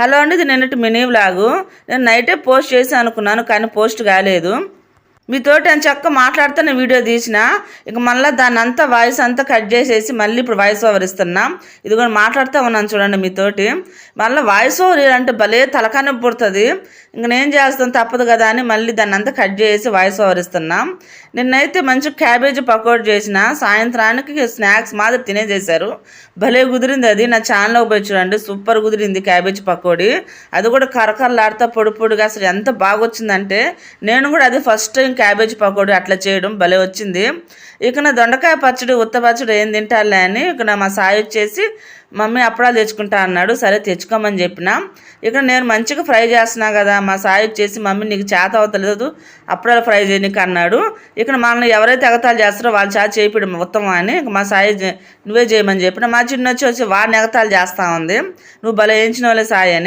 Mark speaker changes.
Speaker 1: Hello అండి ఇది నిన్నటి మినీ వ్లాగు. నేను నైటే పోస్ట్ చేసి అనుకున్నాను కానీ పోస్ట్ కాలేదు. మీతోటి అని చక్క మాట్లాడుతున్న వీడియో తీసిన ఇక మళ్ళీ దాన్ని అంతా వాయిస్ అంతా కట్ చేసేసి మళ్ళీ ఇప్పుడు వాయిస్ ఓవర్ ఇస్తున్నా. ఇది కూడా మాట్లాడుతూ ఉన్నాను చూడండి మీతోటి మళ్ళీ వాయిస్ ఓవర్ అంటే భలే తలకాని పుడుతుంది. ఇంక నేను చేస్తాను తప్పదు కదా అని మళ్ళీ దాన్ని అంతా కట్ చేసి వాయిస్ ఓవర్ ఇస్తున్నా. నిన్నైతే మంచి క్యాబేజీ పకోడీ చేసిన సాయంత్రానికి స్నాక్స్ మాదిరి తినేసేసారు భలే కుదిరింది అది. నా ఛానల్లోకి పోయి చూడండి సూపర్ కుదిరింది క్యాబేజీ పకోడీ. అది కూడా కరకరలాడుతా పొడి పొడిగా అసలు ఎంత బాగా వచ్చిందంటే నేను కూడా అది ఫస్ట్ టైం క్యాబేజీ పకోడీ అట్లా చేయడం భలే వచ్చింది. ఇక నా దొండకాయ పచ్చడి ఉత్త పచ్చడి ఏం తింటాలే అని ఇక నా మా సాయి వచ్చేసి మమ్మీ అప్పడాలు తెచ్చుకుంటా అన్నాడు. సరే తెచ్చుకోమని చెప్పిన. ఇక్కడ నేను మంచిగా ఫ్రై చేస్తున్నా కదా మా సాయి వచ్చేసి మమ్మీ నీకు చేత అవతలేదు అప్పడాలు ఫ్రై చేయనీకి అన్నాడు. ఇక్కడ మనల్ని ఎవరైతే ఎగతాలు చేస్తారో వాళ్ళు చేత చేపిడు ఉత్తమం అని ఇక మా సాయి నువ్వే చేయమని చెప్పిన. మా చిన్న వచ్చి వచ్చి వాడిని ఎగతాలు చేస్తా ఉంది నువ్వు భలే వేయించిన వాళ్ళే సాయి అని